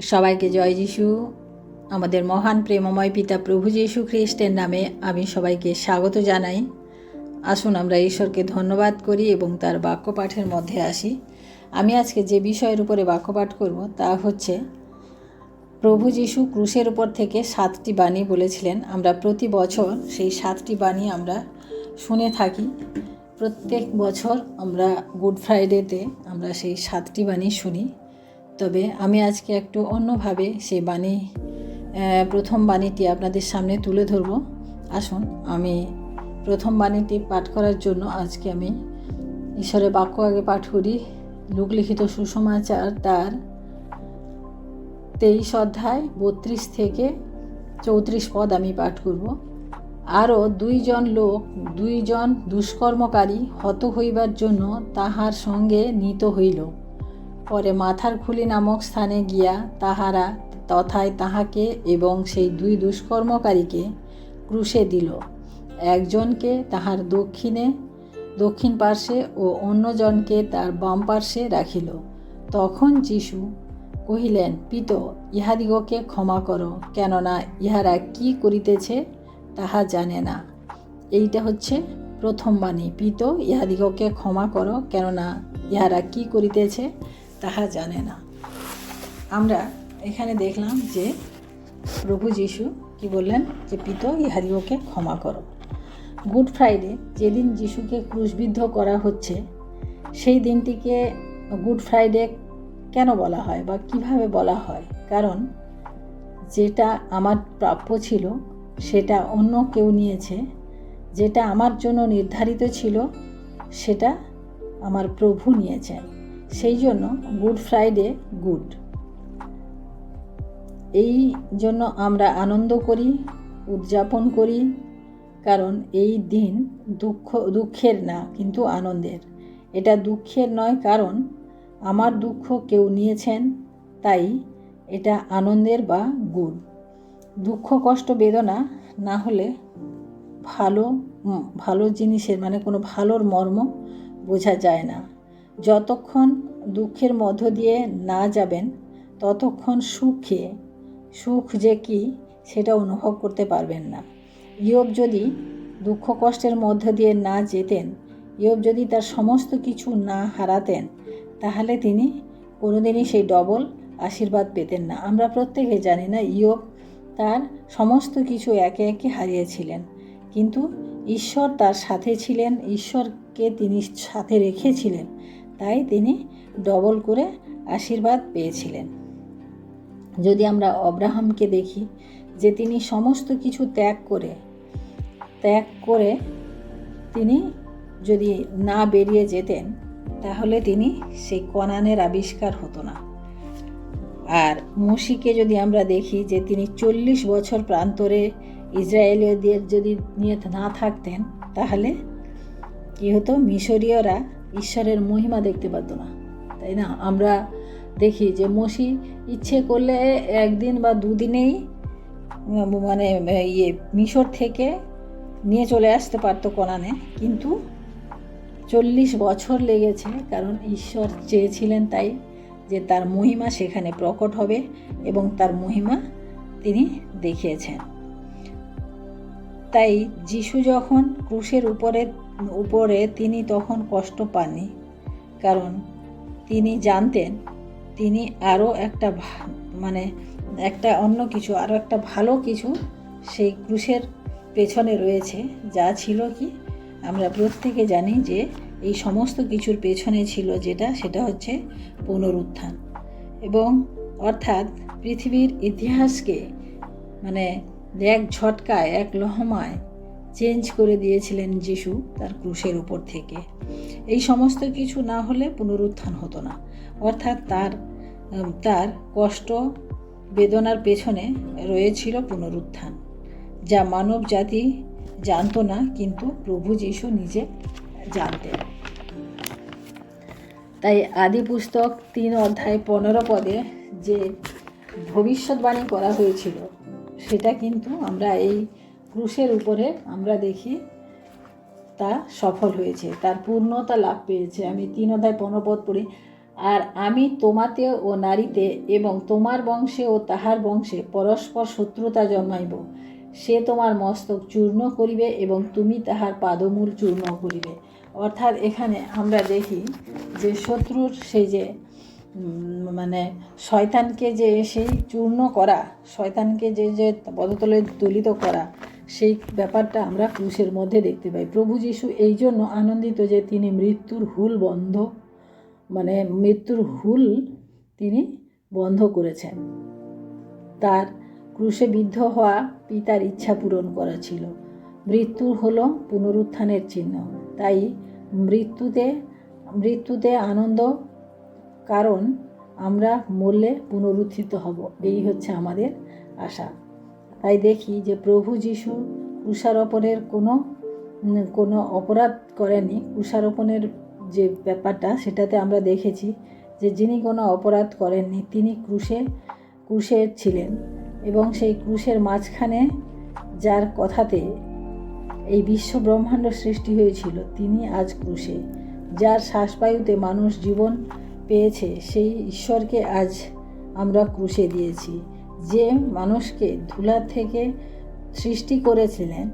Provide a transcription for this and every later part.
সবাইকে জয় যিশু। আমাদের মহান প্রেমময় পিতা প্রভু যীশু খ্রিস্টের নামে আমি সবাইকে স্বাগত জানাই। আসুন আমরা ঈশ্বরকে ধন্যবাদ করি এবং তার বাক্য পাঠের মধ্যে আসি। আমি আজকে যে বিষয়ের উপরে বাক্য পাঠ করব তা হচ্ছে, প্রভু যীশু ক্রুশের উপর থেকে সাতটি বাণী বলেছিলেন। আমরা প্রতি বছর সেই সাতটি বাণী আমরা শুনে থাকি। প্রত্যেক বছর আমরা গুড ফ্রাইডেতে আমরা সেই সাতটি বাণী শুনি। তবে আমি আজকে একটু অন্যভাবে সেই বাণী প্রথম বাণীটি আপনাদের সামনে তুলে ধরব। আসুন, আমি প্রথম বাণীটি পাঠ করার জন্য আজকে আমি ঈশ্বরের বাক্য আগে পাঠ করি। লোকলিখিত সুসমাচার তার তেইশ অধ্যায় বত্রিশ থেকে চৌত্রিশ পদ আমি পাঠ করব। আরও দুইজন লোক, দুইজন দুষ্কর্মকারী হত হইবার জন্য তাহার সঙ্গে নিত হইল। পরে মাথার খুলি নামক স্থানে গিয়া তাহারা তথায় তাহাকে এবং সেই দুই দুষ্কর্মকারীকে ক্রুশে দিল। একজনকে তাহার দক্ষিণে, দক্ষিণ পার্শ্বে ও অন্যজনকে তার বাম পার্শ্বে রাখিল। তখন যিশু কহিলেন, পিত, ইহাদিগকে ক্ষমা করো, কেননা ইহারা কি করিতেছে তাহা জানে না। এইটা হচ্ছে প্রথম বাণী। পিত, ইহাদিগকে ক্ষমা করো, কেননা ইহারা কি করিতেছে তাহা জানে না। আমরা এখানে দেখলাম যে প্রভু যিশু কি বললেন? যে পিত, ইহাদিগকে ক্ষমা করো। গুড ফ্রাইডে যেদিন যিশুকে ক্রুশবিদ্ধ করা হচ্ছে, সেই দিনটিকে গুড ফ্রাইডে কেন বলা হয় বা কীভাবে বলা হয়? কারণ যেটা আমার প্রাপ্য ছিল, সেটা অন্য কেউ নিয়েছে। যেটা আমার জন্য নির্ধারিত ছিল, সেটা আমার প্রভু নিয়েছেন। সেই জন্য গুড ফ্রাইডে গুড এই জন্য আমরা আনন্দ করি, উদযাপন করি, কারণ এই দিন দুঃখ, দুঃখের না, কিন্তু আনন্দের। এটা দুঃখের নয়, কারণ আমার দুঃখ কেউ নিয়েছেন, তাই এটা আনন্দের বা গুণ দুঃখ, কষ্ট, বেদনা না হলে ভালো ভালো জিনিসের মানে কোনো ভালোর মর্ম বোঝা যায় না। যতক্ষণ দুঃখের মধ্য দিয়ে না যাবেন, ততক্ষণ সুখে, সুখ যে কি সেটা অনুভব করতে পারবেন না। ইয়োব যদি দুঃখ কষ্টের মধ্য দিয়ে না যেতেন, ইয়োব যদি তার সমস্ত কিছু না হারাতেন, তাহলে তিনি কোনোদিনই সেই ডবল আশীর্বাদ পেতেন না। আমরা প্রত্যেকে জানি না ইয়োব তার সমস্ত কিছু একে একে হারিয়েছিলেন, কিন্তু ঈশ্বর তার সাথে ছিলেন, ঈশ্বরকে তিনি সাথে রেখেছিলেন। তাই তিনি ডবল করে আশীর্বাদ পেয়েছিলেন। যদি আমরা অব্রাহামকে দেখি যে তিনি সমস্ত কিছু ত্যাগ করে ত্যাগ করে তিনি যদি না বেরিয়ে যেতেন, তাহলে তিনি সেই কনানের আবিষ্কার হতো না। আর মুশিকে যদি আমরা দেখি যে তিনি চল্লিশ বছর প্রান্তরে ইসরায়েলীয়দের যদি নিয়ে না থাকতেন, তাহলে কী হতো? মিশরীয়রা ঈশ্বরের মহিমা দেখতে পারতো না, তাই না? আমরা দেখি যে মসি ইচ্ছে করলে একদিন বা দুদিনেই মানে ইয়ে মিশর থেকে নিয়ে চলে আসতে পারতো কোনানে কিন্তু চল্লিশ বছর লেগেছে, কারণ ঈশ্বর চেয়েছিলেন তাই যে তার মহিমা সেখানে প্রকট হবে এবং তার মহিমা তিনি দেখিয়েছেন। তাই যিশু যখন ক্রুশের উপরে উপরে তিনি তখন কষ্ট পাননি, কারণ তিনি জানতেন তিনি আরও একটা মানে একটা অন্য কিছু, আরও একটা ভালো কিছু সেই ক্রুশের পেছনে রয়েছে, যা ছিল কি আমরা প্রত্যেকে জানি যে এই সমস্ত কিছুর পেছনে ছিল যেটা, সেটা হচ্ছে পুনরুত্থান। এবং অর্থাৎ পৃথিবীর ইতিহাসকে মানে এক ঝটকায়, এক লহমায় চেঞ্জ করে দিয়েছিলেন যিশু তার ক্রুশের উপর থেকে। এই সমস্ত কিছু না হলে পুনরুত্থান হতো না। অর্থাৎ তার তার কষ্ট, বেদনার পেছনে রয়েছিল পুনরুত্থান, যা মানব জাতি জানতো না, কিন্তু প্রভু যিশু নিজে জানতেন। তাই আদি পুস্তক তিন অধ্যায় পনেরো পদে যে ভবিষ্যৎবাণী করা হয়েছিল, সেটা কিন্তু আমরা এই ক্রুশের উপরে আমরা দেখি তা সফল হয়েছে, তার পূর্ণতা লাভ পেয়েছে। আমি তিন অধ্যায় পনেরো পড়ি, আর আমি তোমাতে ও নারীতে এবং তোমার বংশে ও তাহার বংশে পরস্পর শত্রুতা জন্মাইব। সে তোমার মস্তক চূর্ণ করিবে এবং তুমি তাহার পাদমূল চূর্ণ করিবে। অর্থাৎ এখানে আমরা দেখি যে শত্রুর সেই যে মানে শয়তানকে যে সেই চূর্ণ করা, শয়তানকে যে যে পদতলে দলিত করা সেই ব্যাপারটা আমরা ক্রুশের মধ্যে দেখতে পাই। প্রভু যিশু এই জন্য আনন্দিত যে তিনি মৃত্যুর হুল বন্ধ মানে মৃত্যুর হুল তিনি বন্ধ করেছেন। তার ক্রুশে বিদ্ধ হওয়া পিতার ইচ্ছা পূরণ করা ছিল। মৃত্যু হলো পুনরুত্থানের চিহ্ন। তাই মৃত্যুতে মৃত্যুতে আনন্দ কারণ আমরা মরলে পুনরুত্থিত হব। এই হচ্ছে আমাদের আশা। তাই দেখি যে প্রভু যিশু কুষারোপণের কোনো কোনো অপরাধ করেনি কুষারোপণের যে ব্যাপারটা, সেটাতে আমরা দেখেছি যে যিনি কোনো অপরাধ করেননি, তিনি ক্রুশে ক্রুশে ছিলেন। এবং সেই ক্রুশের মাঝখানে যার কথাতে এই বিশ্ব ব্রহ্মাণ্ড সৃষ্টি হয়েছিল, তিনি আজ ক্রুশে। যার শ্বাসবায়ুতে মানুষ জীবন পেয়েছে, সেই ঈশ্বরকে আজ আমরা ক্রুশে দিয়েছি। যে মানুষকে ধুলা থেকে সৃষ্টি করেছিলেন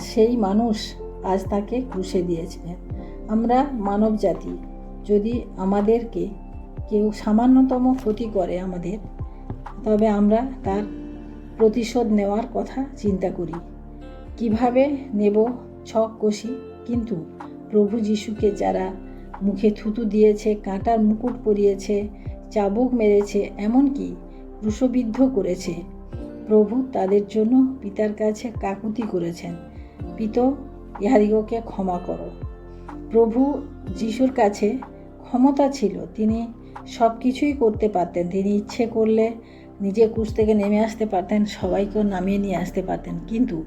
সেই মানুষ আজ তাকে ক্রুশে দিয়েছিলেন। আমরা মানব জাতি, যদি আমাদেরকে কেউ সামান্যতম ক্ষতি করে আমাদের, তবে আমরা তার প্রতিশোধ নেওয়ার কথা চিন্তা করি। কীভাবে নেব ছক কষি? কিন্তু প্রভু যিশুকে যারা মুখে থুতু দিয়েছে, কাঁটার মুকুট পরিয়েছে, চাবুক মেরেছে, এমনকি ক্রুশবিদ্ধ করেছে। প্রভু তাদের জন্য পিতার কাছে কাকুতি করেছেন। পিত, ইহাদিগকে ক্ষমা করো। প্রভু যিশুর কাছে ক্ষমতা ছিল, তিনি সব কিছুই করতে পারতেন। তিনি ইচ্ছে করলে নিজে কুশ থেকে নেমে আসতে পারতেন, সবাইকেও নামিয়ে নিয়ে আসতে পারতেন। কিন্তু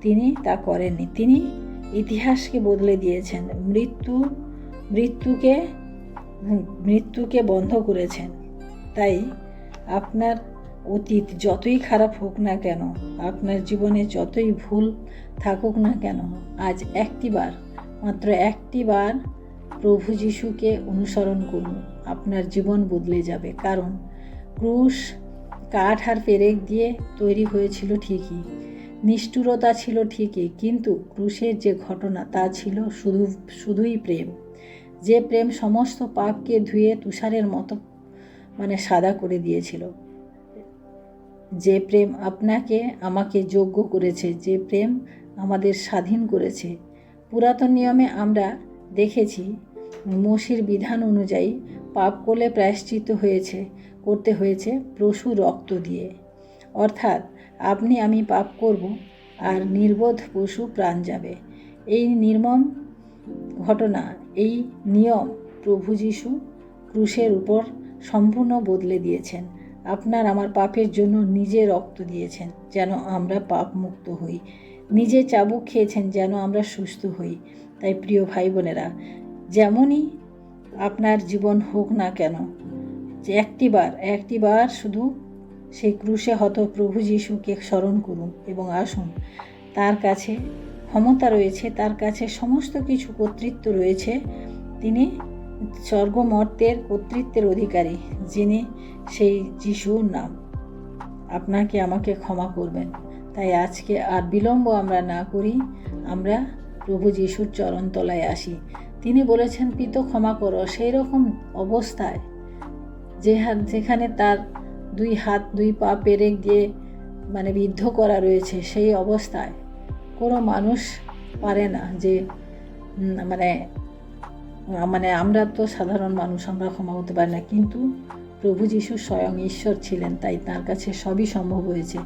তিনি তা করেননি। তিনি ইতিহাসকে বদলে দিয়েছেন। মৃত্যু, মৃত্যুকে মৃত্যুকে বন্ধ করেছেন। তাই আপনার অতীত যতই খারাপ হোক না কেন, আপনার জীবনে যতই ভুল থাকুক না কেন, আজ একটিবার মাত্র একটিবার প্রভু যিশুকে অনুসরণ করুন। আপনার জীবন বদলে যাবে। কারণ ক্রুশ কাঠ আর পেরেক দিয়ে তৈরি হয়েছিল ঠিকই, নিষ্ঠুরতা ছিল ঠিকই, কিন্তু ক্রুশের যে ঘটনা তা ছিল শুধু, শুধুই প্রেম। যে প্রেম সমস্ত পাপকে ধুয়ে তুষারের মতো মানে সাদা করে দিয়েছিল। যে প্রেম আপনাকে, আমাকে যোগ্য করেছে, যে প্রেম আমাদের স্বাধীন করেছে। পুরাতন নিয়মে আমরা দেখেছি, মসির বিধান অনুযায়ী পাপ করলে প্রায়শ্চিত হয়েছে, করতে হয়েছে প্রচুর রক্ত দিয়ে। অর্থাৎ আপনি আমি পাপ করব আর নির্বোধ পশু প্রাণ যাবে। এই নির্মম ঘটনা, এই নিয়ম প্রভু যিশু ক্রুশের উপর সম্পূর্ণ বদলে দিয়েছেন। আপনার আমার পাপের জন্য নিজে রক্ত দিয়েছেন, যেন আমরা পাপ মুক্ত হই। নিজে চাবুক খেয়েছেন, যেন আমরা সুস্থ হই। তাই প্রিয় ভাই বোনেরা যেমনই আপনার জীবন হোক না কেন, যে একটিবার একটিবার শুধু সেই ক্রুশে হত প্রভু যিশুকে স্মরণ করুন এবং আসুন। তার কাছে ক্ষমতা রয়েছে, তার কাছে সমস্ত কিছু কর্তৃত্ব রয়েছে। তিনি স্বর্গমর্তের কর্তৃত্বের অধিকারী, যিনি সেই যিশুর নাম। আপনাকে আমাকে ক্ষমা করবেন। তাই আজকে আর বিলম্ব আমরা না করি, আমরা প্রভু যিশুর চরণতলায় আসি। তিনি বলেছেন, পিত ক্ষমা করো। সেই রকম অবস্থায় যে হাত যেখানে তার দুই হাত, দুই পা পেরেক দিয়ে মানে বিদ্ধ করা রয়েছে, সেই অবস্থায় কোনো মানুষ পারে না যে মানে মানে আমরা তো সাধারণ মানুষ, আমরা ক্ষমা করতে পারি না। কিন্তু প্রভু যিশু স্বয়ং ঈশ্বর ছিলেন, তাই তার কাছে সবই সম্ভব হয়েছে।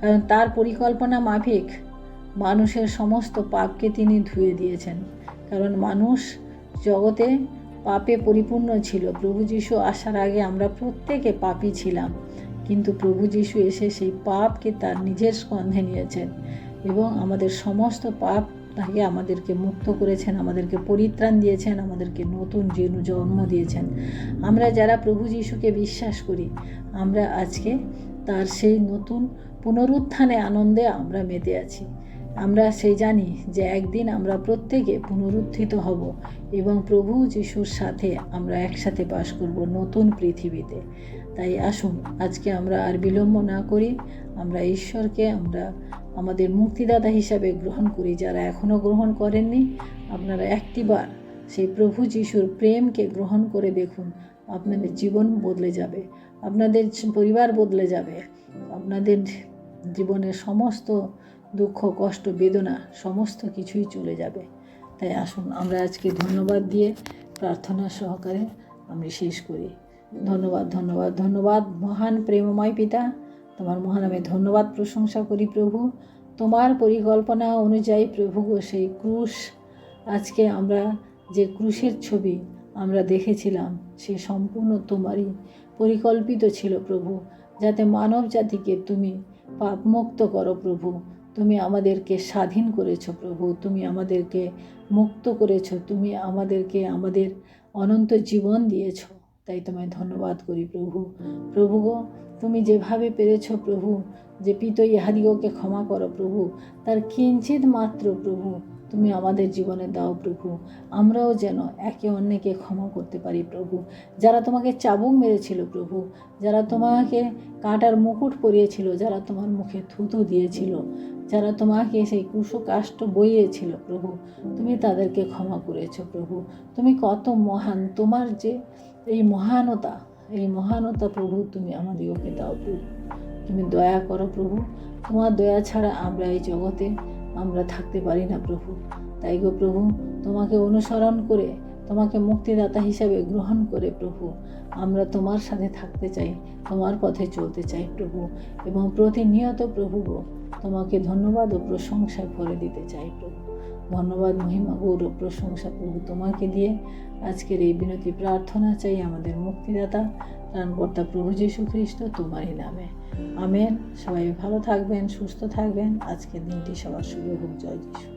কারণ তার পরিকল্পনা মাফিক, মানুষের সমস্ত পাপকে তিনি ধুয়ে দিয়েছেন। কারণ মানুষ জগতে পাপে পরিপূর্ণ ছিল। প্রভু যিশু আসার আগে আমরা প্রত্যেকে পাপই ছিলাম। কিন্তু প্রভু যিশু এসে সেই পাপকে তার নিজের স্কন্ধে নিয়েছেন এবং আমাদের সমস্ত পাপ তাকে আমাদেরকে মুক্ত করেছেন, আমাদেরকে পরিত্রাণ দিয়েছেন, আমাদেরকে নতুন জেনু জন্ম দিয়েছেন। আমরা যারা প্রভু যিশুকে বিশ্বাস করি, আমরা আজকে তার সেই নতুন পুনরুত্থানে আনন্দে আমরা মেতে আছি। আমরা সেই জানি যে একদিন আমরা প্রত্যেকে পুনরুত্থিত হব এবং প্রভু যিশুর সাথে আমরা একসাথে বাস করব নতুন পৃথিবীতে। তাই আসুন, আজকে আমরা আর বিলম্ব না করি, আমরা ঈশ্বরকে আমরা আমাদের মুক্তিদাতা হিসাবে গ্রহণ করি, যারা এখনও গ্রহণ করেননি, আপনারা একটিবার সেই প্রভু যিশুর প্রেমকে গ্রহণ করে দেখুন, আপনাদের জীবন বদলে যাবে, আপনাদের পরিবার বদলে যাবে, আপনাদের জীবনের সমস্ত দুঃখ, কষ্ট, বেদনা, সমস্ত কিছুই চলে যাবে। তাই আসুন, আমরা আজকে ধন্যবাদ দিয়ে প্রার্থনা সহকারে আমি শেষ করি। ধন্যবাদ ধন্যবাদ ধন্যবাদ, মহান, প্রেমময় পিতা। তোমার মহানামে ধন্যবাদ, প্রশংসা করি প্রভু। তোমার পরিকল্পনা অনুযায়ী প্রভু সেই ক্রুশ, আজকে আমরা যে ক্রুশের ছবি আমরা দেখেছিলাম, সে সম্পূর্ণ তোমারই পরিকল্পিত ছিল প্রভু। যাতে মানব জাতিকে তুমি পাপমুক্ত করো প্রভু। তুমি আমাদেরকে স্বাধীন করেছ প্রভু। তুমি আমাদেরকে মুক্ত করেছ। তুমি আমাদেরকে আমাদের অনন্ত জীবন দিয়েছ। তাই তোমায় ধন্যবাদ করি প্রভু। প্রভু গো তুমি যেভাবে পেরেছ প্রভু, যে পিত ইহাদিগকে ক্ষমা করো প্রভু, তার কিঞ্চিত মাত্র প্রভু, তুমি আমাদের জীবনে দাও প্রভু। আমরাও যেন একে অন্যকে ক্ষমা করতে পারি প্রভু। যারা তোমাকে চাবুক মেরেছিল প্রভু, যারা তোমাকে কাঁটার মুকুট পরিয়েছিল, যারা তোমার মুখে থুতু দিয়েছিল, যারা তোমাকে সেই কুশকাষ্ট বইয়েছিল প্রভু, তুমি তাদেরকে ক্ষমা করেছ প্রভু। তুমি কত মহান, তোমার যে এই মহানতা এই মহানতা প্রভু, তুমি আমাদিগকে দাও প্রভু। তুমি দয়া করো প্রভু। তোমার দয়া ছাড়া আমরা এই জগতে আমরা থাকতে পারি না প্রভু। তাই গো প্রভু, তোমাকে অনুসরণ করে, তোমাকে মুক্তিদাতা হিসাবে গ্রহণ করে প্রভু, আমরা তোমার সাথে থাকতে চাই, তোমার পথে চলতে চাই প্রভু। এবং প্রতিনিয়ত প্রভু গো, তোমাকে ধন্যবাদ ও প্রশংসা করে দিতে চাই প্রভু। ধন্যবাদ, মহিমা, গৌরব, প্রশংসা প্রভু তোমাকে দিয়ে আজকের এই বিনতি প্রার্থনা চাই আমাদের মুক্তিদাতা, প্রাণকর্তা প্রভু যীশু খ্রিস্ট, তোমারই নামে। আমেন। সবাই ভালো থাকবেন, সুস্থ থাকবেন। আজকের দিনটি সবার শুভ হোক। জয় যিশু।